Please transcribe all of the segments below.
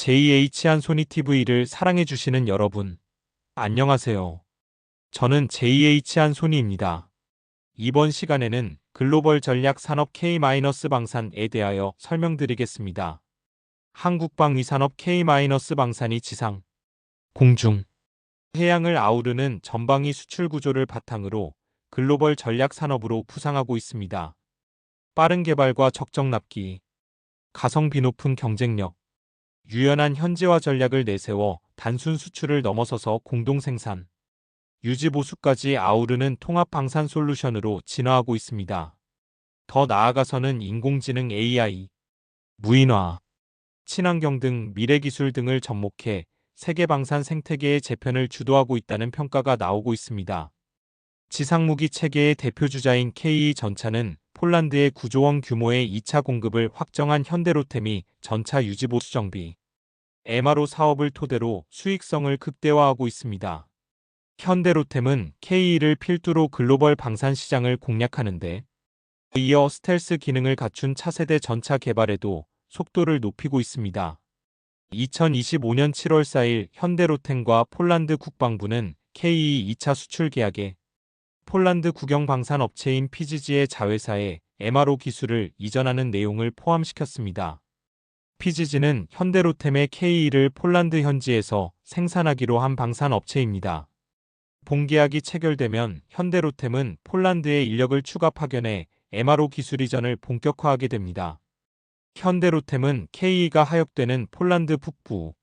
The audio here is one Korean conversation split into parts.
JH 한소니TV를 사랑해주시는 여러분, 안녕하세요. 저는 JH 한소니입니다. 이번 시간에는 글로벌 전략 산업 K-방산에 대하여 설명드리겠습니다. 한국방위산업 K-방산이 지상, 공중, 해양을 아우르는 전방위 수출 구조를 바탕으로 글로벌 전략 산업으로 부상하고 있습니다. 빠른 개발과 적정 납기, 가성비 높은 경쟁력, 유연한 현지화 전략을 내세워 단순 수출을 넘어서서 공동 생산, 유지 보수까지 아우르는 통합 방산 솔루션으로 진화하고 있습니다. 더 나아가서는 인공지능 AI, 무인화, 친환경 등 미래 기술 등을 접목해 세계 방산 생태계의 재편을 주도하고 있다는 평가가 나오고 있습니다. 지상무기 체계의 대표주자인 KE 전차는 폴란드의 9조 원 규모의 2차 공급을 확정한 현대로템이 전차 유지보수 정비, MRO 사업을 토대로 수익성을 극대화하고 있습니다. 현대로템은 KE를 필두로 글로벌 방산 시장을 공략하는데 이어 스텔스 기능을 갖춘 차세대 전차 개발에도 속도를 높이고 있습니다. 2025년 7월 4일 현대로템과 폴란드 국방부는 KE 2차 수출 계약에 폴란드 국영방산 업체인 PGG의 자회사에 MRO 기술을 이전하는 내용을 포함시켰습니다. PGG는 현대로템의 KE를 폴란드 현지에서 생산하기로 한 방산 업체입니다. 본계약이 체결되면 현대로템은 폴란드의 인력을 추가 파견해 MRO 기술 이전을 본격화하게 됩니다. 현대로템은 KE가 하역되는 폴란드 북부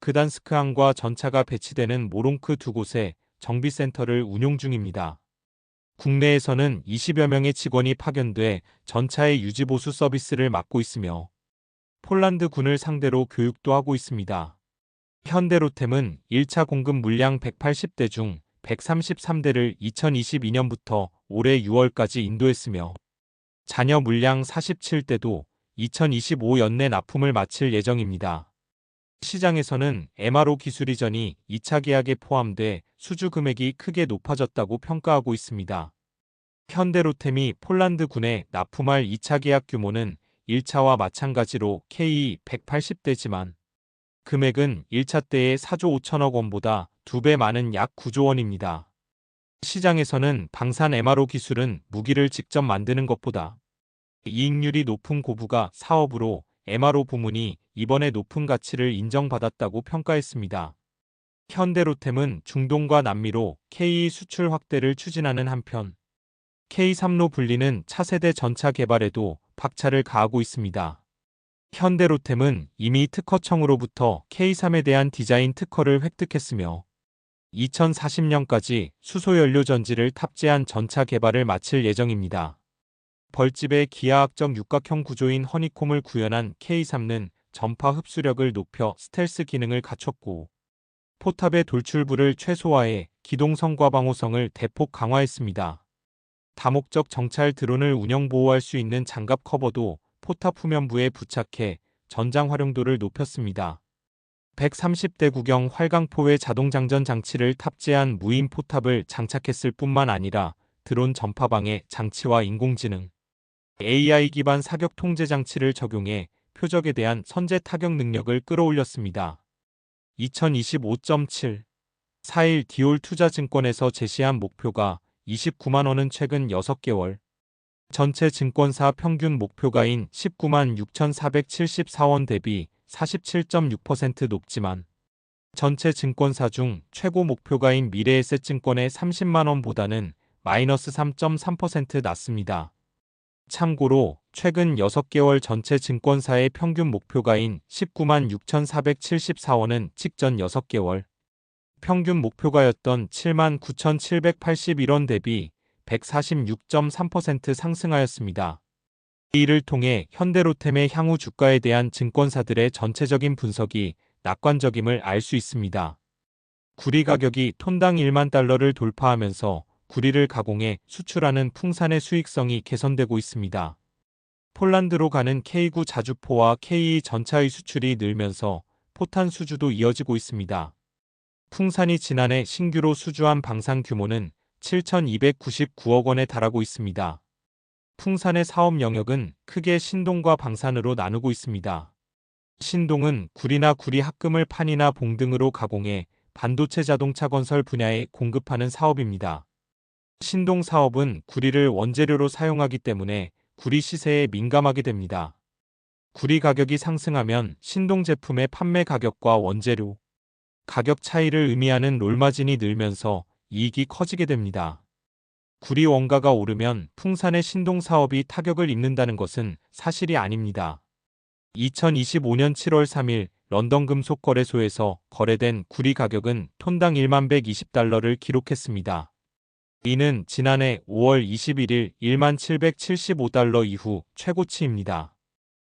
그단스크항과 전차가 배치되는 모롱크 두 곳에 정비센터를 운용 중입니다. 국내에서는 20여 명의 직원이 파견돼 전차의 유지보수 서비스를 맡고 있으며 폴란드 군을 상대로 교육도 하고 있습니다. 현대로템은 1차 공급 물량 180대 중 133대를 2022년부터 올해 6월까지 인도했으며 잔여 물량 47대도 2025 연내 납품을 마칠 예정입니다. 시장에서는 MRO 기술 이전이 2차 계약에 포함돼 수주 금액이 크게 높아졌다고 평가하고 있습니다. 현대로템이 폴란드 군에 납품할 2차 계약 규모는 1차와 마찬가지로 KE 180대지만 금액은 1차 때의 4조 5천억 원보다 2배 많은 약 9조 원입니다. 시장에서는 방산 MRO 기술은 무기를 직접 만드는 것보다 이익률이 높은 고부가 사업으로 MRO 부문이 이번에 높은 가치를 인정받았다고 평가했습니다. 현대로템은 중동과 남미로 KE 수출 확대를 추진하는 한편 K3로 불리는 차세대 전차 개발에도 박차를 가하고 있습니다. 현대로템은 이미 특허청으로부터 K3에 대한 디자인 특허를 획득했으며 2040년까지 수소연료 전지를 탑재한 전차 개발을 마칠 예정입니다. 벌집의 기하학적 육각형 구조인 허니콤을 구현한 K3는 전파 흡수력을 높여 스텔스 기능을 갖췄고 포탑의 돌출부를 최소화해 기동성과 방호성을 대폭 강화했습니다. 다목적 정찰 드론을 운영 보호할 수 있는 장갑 커버도 포탑 후면부에 부착해 전장 활용도를 높였습니다. 130대 구경 활강포의 자동장전 장치를 탑재한 무인 포탑을 장착했을 뿐만 아니라 드론 전파방해 장치와 인공지능, AI 기반 사격 통제 장치를 적용해 표적에 대한 선제 타격 능력을 끌어올렸습니다. 2025.7 4일 디올 투자증권에서 제시한 목표가 29만 원은 최근 6개월 전체 증권사 평균 목표가인 19만 6,474원 대비 47.6% 높지만 전체 증권사 중 최고 목표가인 미래에셋증권의 30만 원보다는 마이너스 3.3% 낮습니다. 참고로 최근 6개월 전체 증권사의 평균 목표가인 19만 6,474원은 직전 6개월 평균 목표가였던 7만 9,781원 대비 146.3% 상승하였습니다. 이를 통해 현대로템의 향후 주가에 대한 증권사들의 전체적인 분석이 낙관적임을 알 수 있습니다. 구리 가격이 톤당 1만 달러를 돌파하면서 구리를 가공해 수출하는 풍산의 수익성이 개선되고 있습니다. 폴란드로 가는 K9 자주포와 K2 전차의 수출이 늘면서 포탄 수주도 이어지고 있습니다. 풍산이 지난해 신규로 수주한 방산 규모는 7,299억 원에 달하고 있습니다. 풍산의 사업 영역은 크게 신동과 방산으로 나누고 있습니다. 신동은 구리나 구리 합금을 판이나 봉 등으로 가공해 반도체 자동차 건설 분야에 공급하는 사업입니다. 신동 사업은 구리를 원재료로 사용하기 때문에 구리 시세에 민감하게 됩니다. 구리 가격이 상승하면 신동 제품의 판매 가격과 원재료 가격 차이를 의미하는 롤마진이 늘면서 이익이 커지게 됩니다. 구리 원가가 오르면 풍산의 신동 사업이 타격을 입는다는 것은 사실이 아닙니다. 2025년 7월 3일 런던 금속거래소에서 거래된 구리 가격은 톤당 1만 120달러를 기록했습니다. 이는 지난해 5월 21일 1만 775달러 이후 최고치입니다.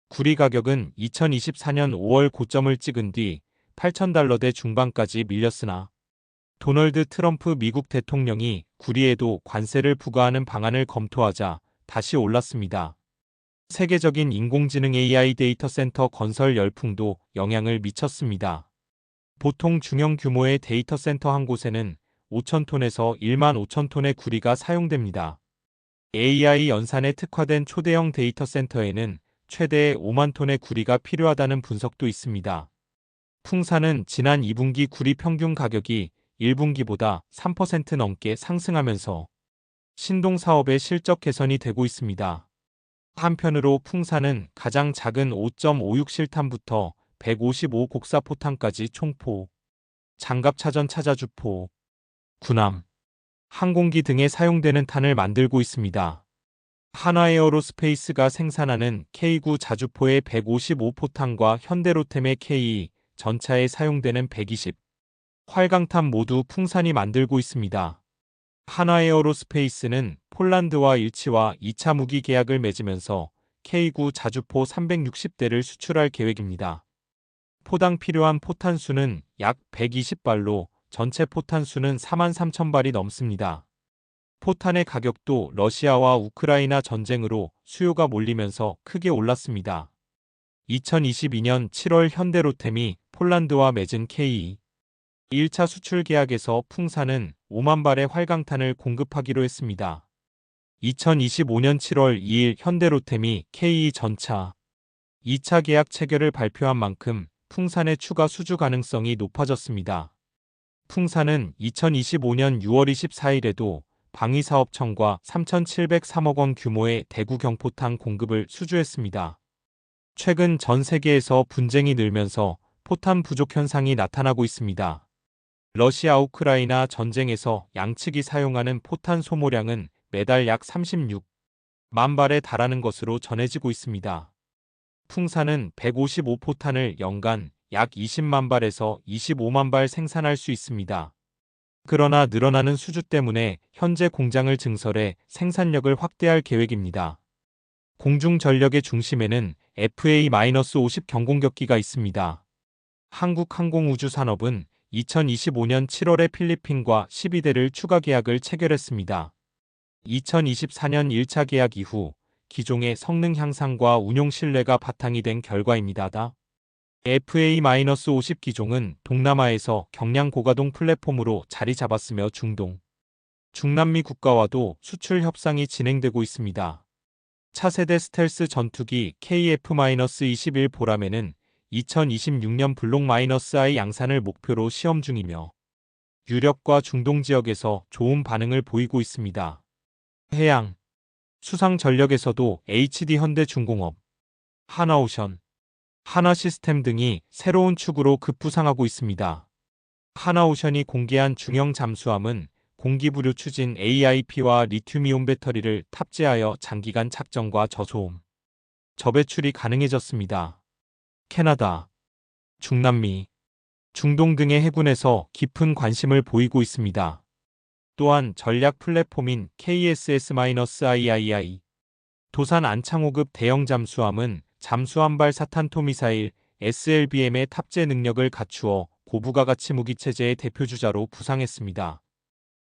구리 가격은 2024년 5월 고점을 찍은 뒤 8,000달러대 중반까지 밀렸으나 도널드 트럼프 미국 대통령이 구리에도 관세를 부과하는 방안을 검토하자 다시 올랐습니다. 세계적인 인공지능 AI 데이터 센터 건설 열풍도 영향을 미쳤습니다. 보통 중형 규모의 데이터 센터 한 곳에는 5,000톤에서 1만 5,000톤의 구리가 사용됩니다. AI 연산에 특화된 초대형 데이터 센터에는 최대 5만 톤의 구리가 필요하다는 분석도 있습니다. 풍사는 지난 2분기 구리 평균 가격이 1분기보다 3% 넘게 상승하면서 신동 사업의 실적 개선이 되고 있습니다. 한편으로 풍사는 가장 작은 5.56 실탄부터 155 곡사 포탄까지 총포, 장갑차전 차자주포, 군함, 항공기 등에 사용되는 탄을 만들고 있습니다. 한화에어로스페이스가 생산하는 K9 자주포의 155 포탄과 현대로템의 K2 전차에 사용되는 120 활강탄 모두 풍산이 만들고 있습니다. 한화에어로스페이스는 폴란드와 일치와 2차 무기 계약을 맺으면서 K9 자주포 360대를 수출할 계획입니다. 포당 필요한 포탄 수는 약 120발로 전체 포탄 수는 4만 3천 발이 넘습니다. 포탄의 가격도 러시아와 우크라이나 전쟁으로 수요가 몰리면서 크게 올랐습니다. 2022년 7월 현대로템이 폴란드와 맺은 K 1차 수출 계약에서 풍사는 5만 발의 활강탄을 공급하기로 했습니다. 2025년 7월 2일 현대로템이 K2 전차 2차 계약 체결을 발표한 만큼 풍산의 추가 수주 가능성이 높아졌습니다. 풍산은 2025년 6월 24일에도 방위사업청과 3,703억 원 규모의 대구 경포탄 공급을 수주했습니다. 최근 전 세계에서 분쟁이 늘면서 포탄 부족 현상이 나타나고 있습니다. 러시아 우크라이나 전쟁에서 양측이 사용하는 포탄 소모량은 매달 약 36 만 발에 달하는 것으로 전해지고 있습니다. 풍사는 155포탄을 연간 약 20만 발에서 25만 발 생산할 수 있습니다. 그러나 늘어나는 수주 때문에 현재 공장을 증설해 생산력을 확대할 계획입니다. 공중 전력의 중심에는 FA-50 경공격기가 있습니다. 한국항공우주산업은 2025년 7월에 필리핀과 12대를 추가 계약을 체결했습니다. 2024년 1차 계약 이후 기종의 성능 향상과 운용 신뢰가 바탕이 된 결과입니다. FA-50 기종은 동남아에서 경량 고가동 플랫폼으로 자리 잡았으며 중동, 중남미 국가와도 수출 협상이 진행되고 있습니다. 차세대 스텔스 전투기 KF-21 보람에는 2026년 블록-I 양산을 목표로 시험 중이며 유럽과 중동 지역에서 좋은 반응을 보이고 있습니다. 해양, 수상 전력에서도 HD 현대중공업, 하나오션, 하나시스템 등이 새로운 축으로 급부상하고 있습니다. 하나오션이 공개한 중형 잠수함은 공기부류 추진 AIP와 리튬이온 배터리를 탑재하여 장기간 착정과 저소음, 저배출이 가능해졌습니다. 캐나다, 중남미, 중동 등의 해군에서 깊은 관심을 보이고 있습니다. 또한 전략 플랫폼인 KSS-III, 도산 안창호급 대형 잠수함은 잠수함발 사탄토 미사일 SLBM의 탑재 능력을 갖추어 고부가 가치 무기 체제의 대표주자로 부상했습니다.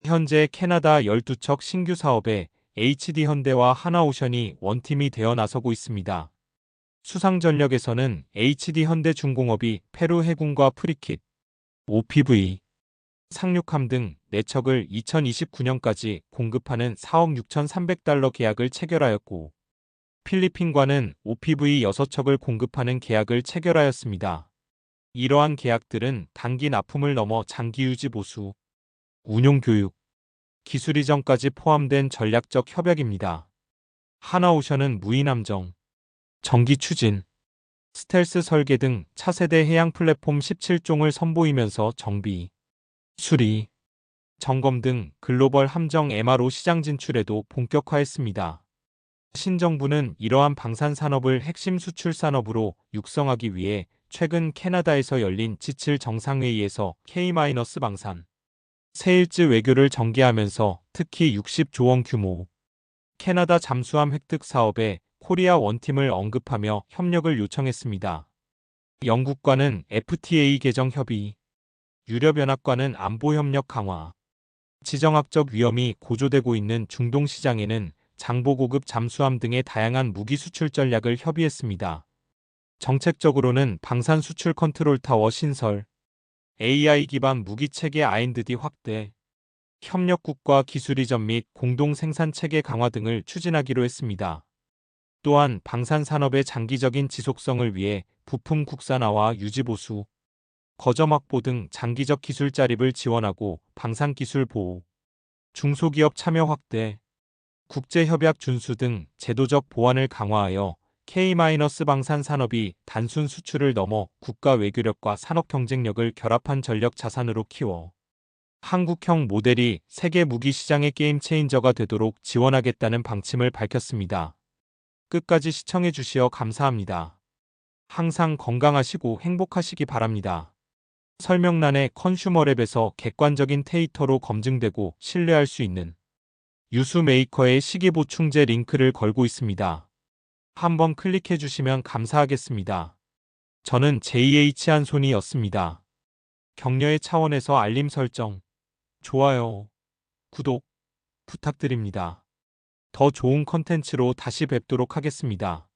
현재 캐나다 12척 신규 사업에 HD 현대와 하나오션이 원팀이 되어 나서고 있습니다. 수상 전력에서는 HD 현대중공업이 페루 해군과 프리킷, OPV, 상륙함 등 4척을 2029년까지 공급하는 4억 6,300달러 계약을 체결하였고 필리핀과는 OPV 6척을 공급하는 계약을 체결하였습니다. 이러한 계약들은 단기 납품을 넘어 장기 유지 보수, 운용 교육, 기술 이전까지 포함된 전략적 협약입니다. 하나오션은 무인 함정, 전기 추진, 스텔스 설계 등 차세대 해양 플랫폼 17종을 선보이면서 정비, 수리, 점검 등 글로벌 함정 MRO 시장 진출에도 본격화했습니다. 신정부는 이러한 방산 산업을 핵심 수출 산업으로 육성하기 위해 최근 캐나다에서 열린 지칠 정상회의에서 K-방산, 세일즈 외교를 전개하면서 특히 60조 원 규모 캐나다 잠수함 획득 사업에 코리아 원팀을 언급하며 협력을 요청했습니다. 영국과는 FTA 개정 협의, 유럽연합과는 안보 협력 강화, 지정학적 위험이 고조되고 있는 중동 시장에는 장보 고급 잠수함 등의 다양한 무기 수출 전략을 협의했습니다. 정책적으로는 방산 수출 컨트롤 타워 신설, AI 기반 무기 체계 R&D 확대, 협력국과 기술 이전 및 공동 생산 체계 강화 등을 추진하기로 했습니다. 또한 방산 산업의 장기적인 지속성을 위해 부품 국산화와 유지 보수, 거점 확보 등 장기적 기술 자립을 지원하고 방산 기술 보호, 중소기업 참여 확대, 국제협약 준수 등 제도적 보완을 강화하여 K-방산 산업이 단순 수출을 넘어 국가 외교력과 산업 경쟁력을 결합한 전력 자산으로 키워 한국형 모델이 세계 무기 시장의 게임 체인저가 되도록 지원하겠다는 방침을 밝혔습니다. 끝까지 시청해 주시어 감사합니다. 항상 건강하시고 행복하시기 바랍니다. 설명란에 컨슈머랩에서 객관적인 데이터로 검증되고 신뢰할 수 있는 유수 메이커의 시기 보충제 링크를 걸고 있습니다. 한번 클릭해 주시면 감사하겠습니다. 저는 JH 한손이었습니다. 격려의 차원에서 알림 설정, 좋아요, 구독 부탁드립니다. 더 좋은 컨텐츠로 다시 뵙도록 하겠습니다.